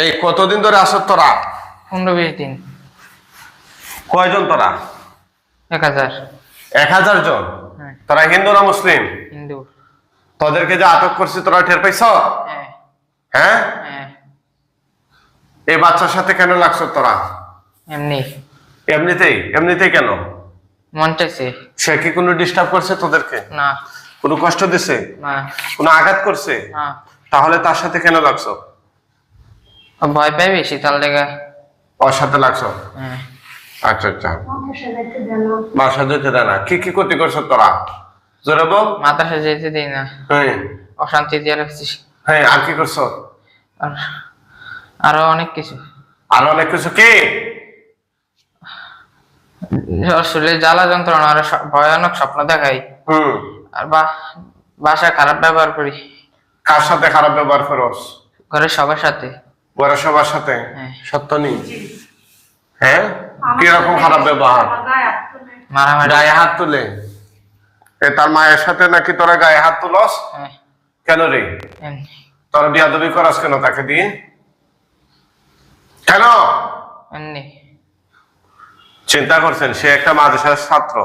এই কতদিন ধরে আসত তোরা? পনেরো বিশ দিন। কয়জন তোরা? এক হাজার। এক হাজার জন? হ্যাঁ। তোরা হিন্দু না মুসলিম? হিন্দু। তোদেরকে যে আটক করছি তোরা টের পাইছ? হ্যাঁ। হ্যাঁ? হ্যাঁ। এই বাচ্চার সাথে কেন লাগছো তোরা? এমনি। এমনিতেই? এমনিতেই কেন? মন চাইছে। সে কি কোনো ডিস্টার্ব করছে তোদেরকে? না। কোনো কষ্ট দিছে? না। কোনো আঘাত করছে? না। তাহলে তার সাথে কেন লাগছো? ভয় পাই বেশি তার লেগে। ওর সাথে লাগছো? হ্যাঁ। আচ্ছা আচ্ছা। বাসা যেতে দেয় না। কি কি ক্ষতি করছ তোরা? জোরে বল। মাদ্রাসা যেতে দিই না। হ্যাঁ। অশান্তি দিয়ে রাখছি। হ্যাঁ আর কি করছ? আর আরও অনেক কিছু। আর অনেক কিছু কি? শরীরে জ্বালা যন্ত্রণা আর ভয়ানক স্বপ্ন দেখাই। হুম। আর বা বাসা খারাপ ব্যবহার করি। কার সাথে খারাপ ব্যবহার করস? ঘরের সবার সাথে। সবার সাথে। হ্যাঁ। সত্য নেই। হ্যাঁ? কীরকম খারাপ ব্যবহার? গায়ে হাত তুলে। এ তার মায়ের সাথে নাকি তোরা গায়ে হাত তুলস? হ্যাঁ। কেন রে? তোরা বিয়াদবি করাস কেন তাকে দিয়ে? কেন? চিন্তা করছেন সে একটা মাদ্রাসার ছাত্র।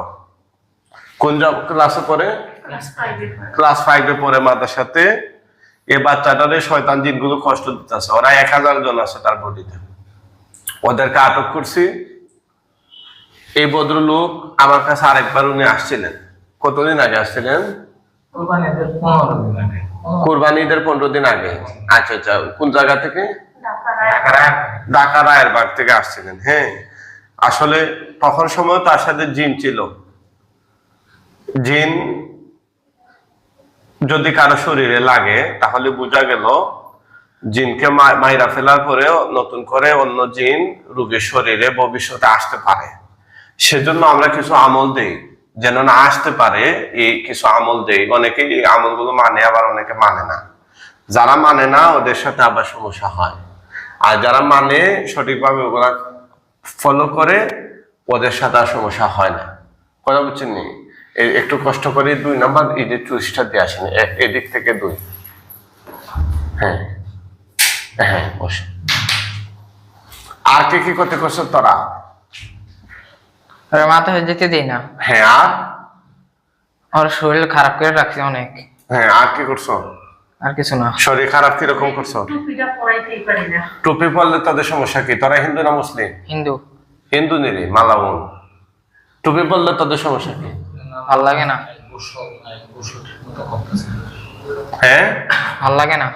কোন ক্লাসে পড়ে? ক্লাস ফাইভে পড়ে মাদ্রাসাতে। এই বাচ্চাটারে শয়তান জিনগুলো কষ্ট দিতেছে। ওরা এক হাজার জন আছে তার বডিতে। ওদেরকে আটক করছি। এই ভদ্রলোক আমার কাছে আরেকবার উনি আসছিলেন। কতদিন আগে আসছিলেন? পনেরো দিন আগে। কোরবানি ঈদের পনেরো দিন আগে। আচ্ছা আচ্ছা কোন জায়গা থেকে? ঢাকা রায়েরবাগ থেকে আসছিলেন হ্যাঁ। আসলে তখন সময় তার সাথে জিন ছিল। জিন যদি কারও শরীরে লাগে, তাহলে বোঝা গেল জিনকে মাইরা ফেলার পরে নতুন করে অন্য জিন রোগীর শরীরে ভবিষ্যতে আসতে পারে। সেজন্য আমরা কিছু আমল দেই, যেন না আসতে পারে, এই কিছু আমল দেই। অনেকে এই আমলগুলো মানে আবার অনেকে মানে না। যারা মানে না, ওদের সাথে আবার সমস্যা হয়। আর যারা মানে সঠিকভাবে ওগুলা ফলো করে, ওদের সাথে আর সমস্যা হয় না। কথা বুঝছেন নি? এ- একটু কষ্ট করে দুই নাম্বার এই যে চুরিশটা দিয়ে আসেন এদিক থেকে দুই। হ্যাঁ। হ্যাঁ বসে। আর কে কি করতে করছ তোরা? আর মাথা যেতে দিই না। হ্যাঁ আর? ওর শরীর খারাপ করে রাখছি অনেক। হ্যাঁ আর কি করছ? আর কিছু না। শরীর খারাপ কীরকম করছ? টুপিটা পরাইতেই পারি না। টুপি পরলে তাদের সমস্যা কি? তোরা হিন্দু না মুসলিম? হিন্দু। হিন্দু নিরি মালাউন। টুপি পরলে তাদের সমস্যা কি? ভালো লাগে না। হ্যাঁ? ভালো লাগে না?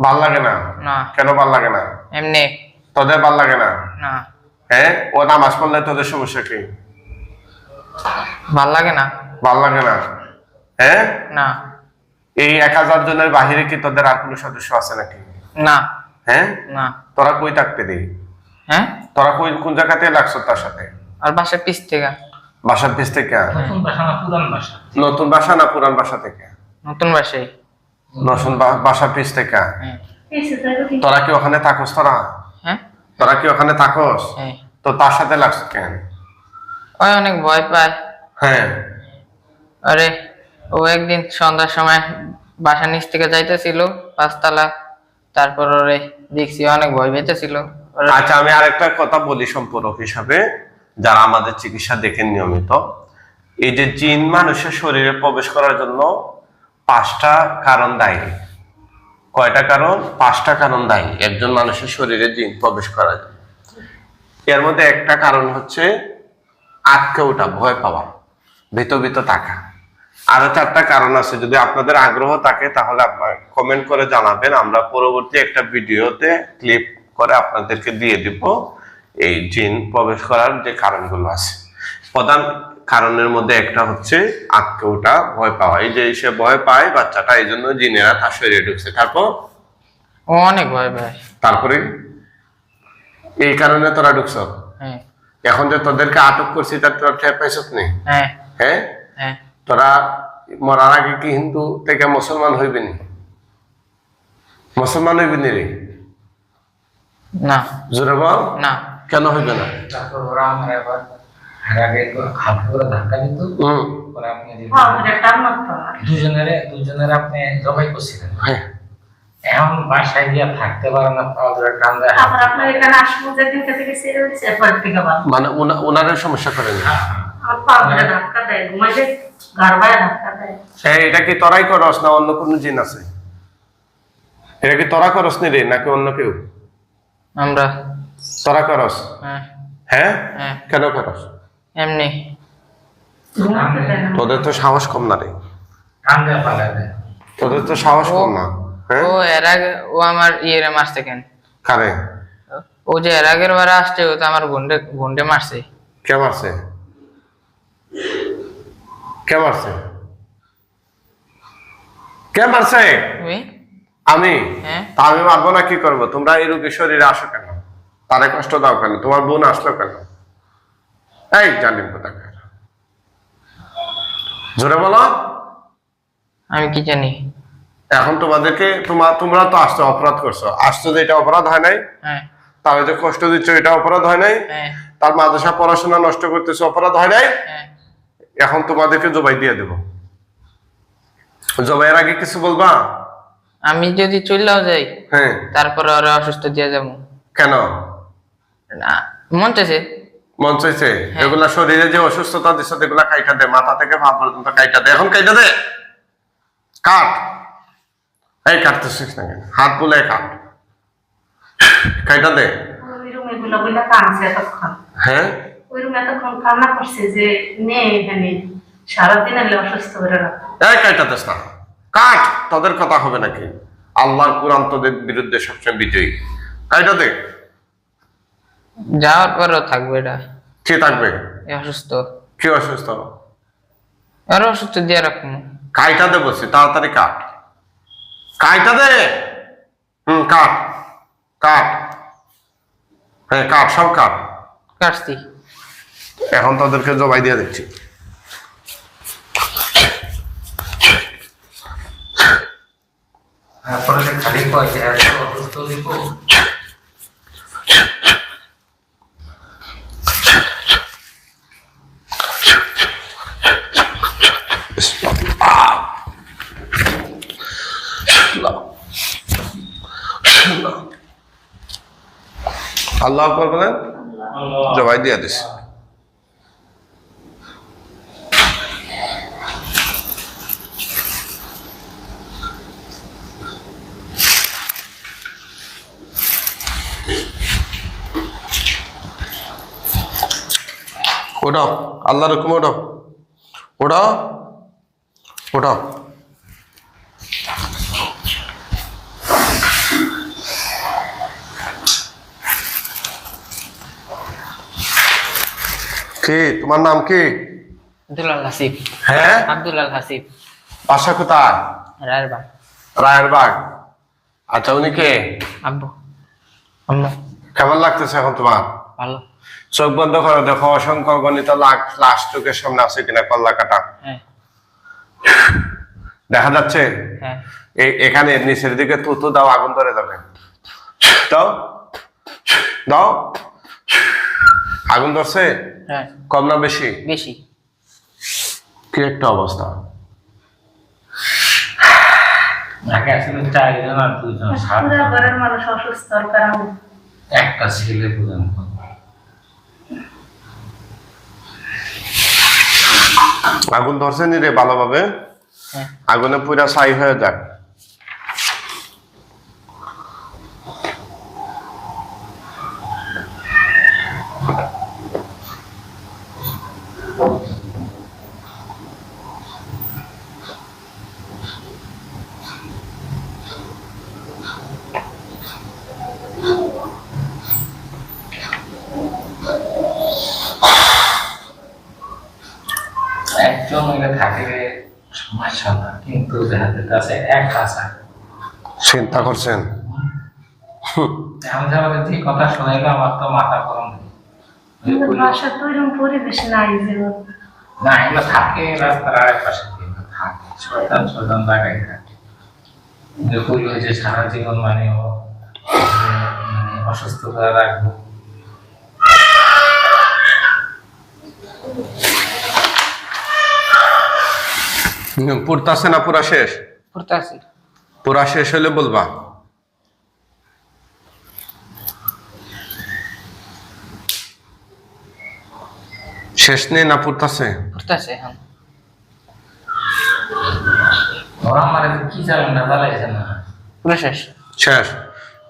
ভালো লাগে না? না। কেন ভালো লাগে না? এমনি। তোদের ভালো লাগে না? না। হ্যাঁ? ও নামাজ পড়লে তোদের সমস্যা কি? ভালো লাগে না? ভালো লাগে না? হ্যাঁ? না। এই এক হাজার জনের বাহিরে কি তোদের আর কোনো সদস্য আছে নাকি? না। হ্যাঁ? না। তোরা কই থাকতে দিই হ্যাঁ? তোরা কই কোন জায়গাতে লাগছো তার সাথে? আর বাসার পিস থেকে। বাসার পিস থেকে? নতুন বাসা না পুরান বাসা? বাসা বাসা থেকে? নতুন বাসায় নতুন বা- বাসার পিস থেকে? হ্যাঁ। তোরা কি ওখানে থাকোস তোরা? হ্যাঁ? তোরা কি ওখানে থাকোস? হ্যাঁ। তো তার সাথে লাগছো কেন? ওই অনেক ভয় পায়। হ্যাঁ। আরে ও একদিন সন্ধ্যার সময় বাসা নিচ থেকে যাইতেছিল পাঁচতলা। তারপর ওরে দেখছি অনেক ভয় পেতেছিল। আচ্ছা আমি আরেকটা কথা বলি সম্পূরক হিসাবে। যারা আমাদের চিকিৎসা দেখেন নিয়মিত, এই যে জিন মানুষের শরীরে প্রবেশ করার জন্য পাঁচটা কারণ দায়ী। কয়টা কারণ? পাঁচটা কারণ দায়ী, একজন মানুষের শরীরে জিন প্রবেশ করার জন্য। এর মধ্যে একটা কারণ হচ্ছে আটকে ওঠা, ভয় পাওয়া, ভীত ভীত থাকা। আরও চারটা কারণ আছে, যদি আপনাদের আগ্রহ থাকে তাহলে কমেন্ট করে জানাবেন, আমরা পরবর্তী একটা ভিডিওতে ক্লিপ করে আপনাদেরকে দিয়ে দিব। এই জিন প্রবেশ করার যে কারণগুলো আছে। প্রধান কারণের মধ্যে একটা হচ্ছে আটকে ওঠা ভয় পাওয়া। এই যে সে ভয় পায় বাচ্চাটা এই জন্য জিনেরা তার শরীরে ঢুকছে। তারপর? অনেক ভয় পায়। তারপরে? এই কারণে তোরা ঢুকছ? হ্যাঁ। এখন যে তোদেরকে আটক করছি তার তোরা ঠের পাইছত নি? হ্যাঁ। হ্যাঁ? হ্যাঁ। তোরা মরার আগে কি হিন্দু থেকে মুসলমান হইবে নি? মুসলমান হইবে নি রে? না। জোরে বল। না। কেন হইবে না? করে হ্যাঁ দুজনের দুজনের আপনি জবাই করছিলেন। হ্যাঁ। এখন বাসায় গিয়ে থাকতে পারে না পাওয়া ধরে কান্দে আবার আপনার এখানে আসব যেদিন থেকে ছেড়ে হয়েছে এরপর থেকে ভালো মানে ওনারের সমস্যা ধাক্কা দেয় ধাক্কা দেয়। এই, এটা কি তরাই করস না অন্য কোনো জিন আছে? এটা কি তোরা করস নি রে নাকি অন্য কেউ? আমরা তোরা করস হ্যাঁ। হ্যাঁ? হ্যাঁ। কেন করস? এমনি। তোদের তো সাহস কম না রে। তোদের তো সাহস কম না হ্যাঁ? ও এর আগে ও আমার ইয়েরে মারছে কেন? কারে? ও যে এর আগের বার আসছে ও তো আমার গুন্ডে গুন্ডে মারছে। কে মারছে? কে মারছে? কে মারছে? আমি? আমি? মারবো না কি করব? তোমরা এই রোগী শরীরে আসো কেন? তারে কষ্ট দাও কেন? তোমার বোন আসলো কেন? এই জানিম কোথাকার জোরে বলো। আমি কি জানি? এখন তোমাদেরকে তোমার তোমরা তো আসছো অপরাধ করছ। আসছো যে এটা অপরাধ হয় নাই? হ্যাঁ। তাহলে যে কষ্ট দিচ্ছ এটা অপরাধ হয় নাই? হ্যাঁ। তার মাদ্রাসা পড়াশোনা নষ্ট করতেছো অপরাধ হয় নাই? হ্যাঁ। এখন তোমাদেরকে জবাই দিয়ে দেব। জবাইয়ের আগে কিছু বলবা? আমি যদি চললেও যাই হ্যাঁ। তারপরে ওরা অসুস্থ দিয়ে যাব। কেন? না। মন চাইছে? মন চাইছে? এগুলা শরীরে যে অসুস্থতা দিচ্ছে এগুলা কাইটা দে মাথা থেকে পা পর্যন্ত কাইটা দে। এখন কাইটা দে। কাট। এই কাটতেছিস না কেন? হাত বুলে কাট। কাইটা দে। ওই রুম এগুলো বলে কাঁদছে এতক্ষণ। হ্যাঁ? ওই রুম এতক্ষণ কান্না করছে যে নে এখানে। সারাদিন এলে অসুস্থ করে রাখো এই কাইটা দিস না কাট। তোদের কথা হবে নাকি? আল্লাহর কোরআন তোদের বিরুদ্ধে সবসময় বিজয়ী। কাইটা দে। যাওয়ার পরেও থাকবে এটা। কে থাকবে? অসুস্থ। কে অসুস্থ? আরও অসুস্থ দিয়ে রাখব কাইটা দে বলছি তাড়াতাড়ি কাট। কাইটা দে! হুম কাট। কাট। হ্যাঁ কাট সব কাট। কাটছি। এখন তাদেরকে জবাই দিয়ে দিচ্ছি। তারপরে খালি পয়সা অসুস্থ দিব আল্লাহ আকবর বলেন? জবাই দিয়ে দিস ওটাও আল্লাহর হুকুম ওটাও ওটাও ওটাও কি তোমার নাম কি? হাসিব। হ্যাঁ? আব্দুল আল হাসিব। বাসা কোথায়? রায়েরবাগ। রায়েরবাগ। আচ্ছা উনি কে? আব্বু। আম্মু। কেমন লাগতেছে এখন তোমার? ভালো। চোখ বন্ধ করে দেখো অসংখ্য গণিত লাখ লাশ চোখের সামনে আছে কিনা কল্লা কাটা হ্যাঁ। দেখা যাচ্ছে? হ্যাঁ। এই এখানে নিচের দিকে তুতু দাও আগুন ধরে যাবে। দাও। দাও। আগুন ধরছে? হ্যাঁ। কম না বেশি? বেশি। কি একটা অবস্থা। একটা ছেলে আগুন ধরছে নি রে ভালোভাবে? হ্যাঁ। আগুনে পুরা ছাই হয়ে যাক একজন মিলে থাকলে সমস্যা না কিন্তু দেখা যেতে আছে এক হাজার চিন্তা করছেন যে কথা শোনাইলো আমার তো মাথা গরম হয়ে তো এরকম পরিবেশ নাই যে না এগুলো থাকে রাস্তার আরেক পাশে কিন্তু থাকে জায়গায় যে হয়েছে সারা জীবন মানে ও মানে অসুস্থ করে রাখব পড়তাছে না পুরা শেষ? পড়তে শেষ। শেষ।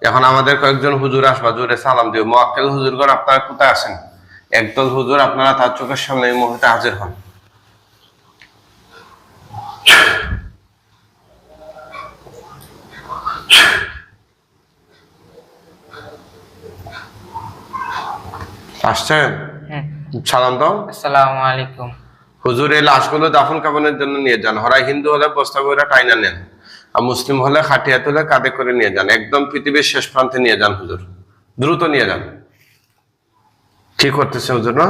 এখন আমাদের কয়েকজন হুজুর আসবা জোরে সালাম দিও। মোয়াক্কেল হুজুরগণ আপনারা কোথায় আছেন? একদল হুজুর আপনারা তার চোখের সামনে এই মুহূর্তে হাজির হন। আসছেন? সালাম দাও। আসসালামু আলাইকুম। হুজুর এই লাশগুলো দাফন কাফনের জন্য নিয়ে যান। হরাই হিন্দু হলে বস্তা করে টাইনা নেন। আর মুসলিম হলে খাটিয়া তুলে কাঁধে করে নিয়ে যান। একদম পৃথিবীর শেষ প্রান্তে নিয়ে যান হুজুর। দ্রুত নিয়ে যান। কি করতেছে হুজুর না?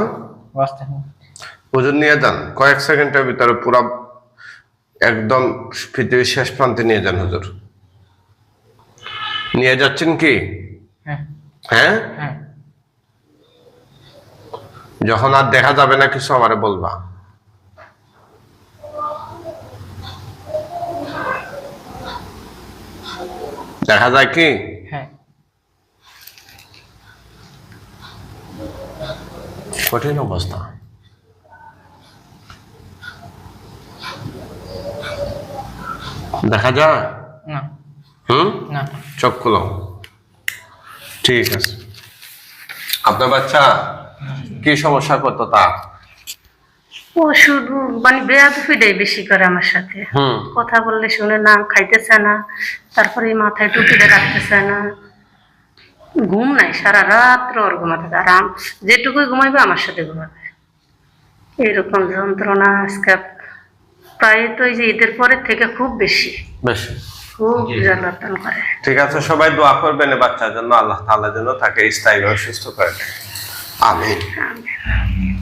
হুজুর নিয়ে যান। কয়েক সেকেন্ডের ভিতরে পুরা একদম পৃথিবীর শেষ প্রান্তে নিয়ে যান হুজুর। নিয়ে যাচ্ছেন কি? হ্যাঁ। হ্যাঁ? হ্যাঁ। যখন আর দেখা যাবে না কিছু আমারে বলবা। দেখা যায় কি? হ্যাঁ। কঠিন অবস্থা। দেখা যায়? হুম? চোখ খুলো। ঠিক আছে। আপনার বাচ্চা? কি সমস্যা করতো তা? ও শুধু মানে বেয়াদফিটাই বেশি করে আমার সাথে। কথা বললে শুনে না খাইতেছে না তারপরে মাথায় টুপিটা রাখতেছে না। ঘুম নাই সারা রাত্র ওর ঘুমাতে দেয়। আর যেটুকুই ঘুমাইবে আমার সাথে ঘুমাবে। এইরকম যন্ত্রণা আজকে প্রায় তো এই যে ঈদের পরের থেকে খুব বেশি। বেশি। ঠিক আছে সবাই দোয়া করবেন বাচ্চার জন্য আল্লাহ তাআলা যেন তাকে স্থায়ীভাবে সুস্থ করে Amém. Amém.